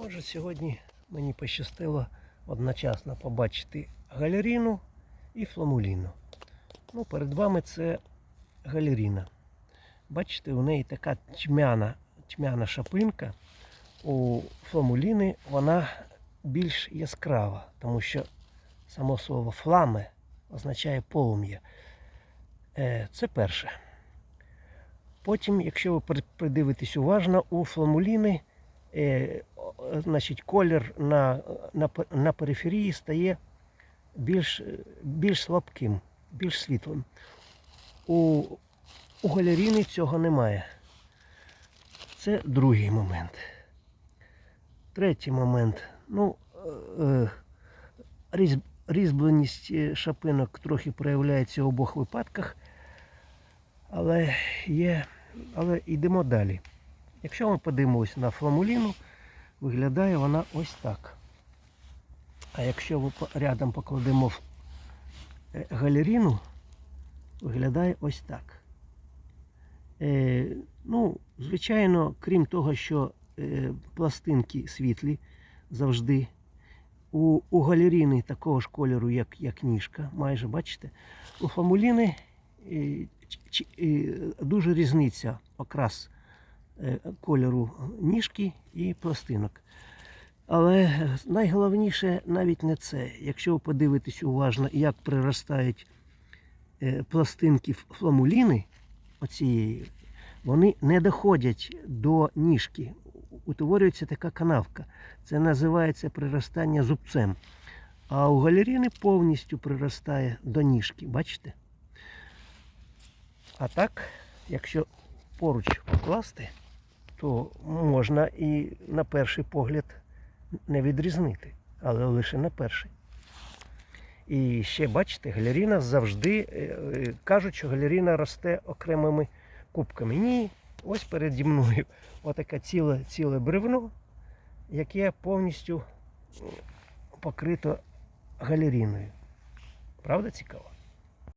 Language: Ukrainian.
Отже, сьогодні мені пощастило одночасно побачити галеріну і фламуліну. Ну, перед вами це галеріна. Бачите, у неї така тьмяна, тьмяна шапинка. У фламуліни вона більш яскрава, тому що само слово фламе означає полум'я. Е, Це перше. Потім, якщо ви придивитесь уважно, у фламуліни е, значить, колір на, на, на периферії стає більш, більш слабким, більш світлим. У, у галеріни цього немає. Це другий момент. Третій момент. Ну, е, е, різьбленість е, шапинок трохи проявляється в обох випадках. Але є. Але йдемо далі. Якщо ми подивимося на фламуліну, виглядає вона ось так. А якщо рядом покладемо е, галеріну, виглядає ось так. Е, ну, звичайно, крім того, що е, пластинки світлі завжди. У, у галеріни такого ж кольору, як, як ніжка, майже бачите. У фламуліни е, ч- е, дуже різниця окрас кольору ніжки і пластинок. Але найголовніше навіть не це. Якщо ви подивитесь уважно, як приростають е, пластинки фламуліни, оцієї, вони не доходять до ніжки. Утворюється така канавка. Це називається приростання зубцем. А у галеріни повністю приростає до ніжки. Бачите? А так, якщо поруч покласти, то можна і на перший погляд не відрізнити, але лише на перший. І ще бачите, галеріна завжди е, е, кажуть, що галеріна росте окремими кубками. Ні, ось переді мною отаке ціле, ціле бревно, яке повністю покрито галеріною. Правда цікаво?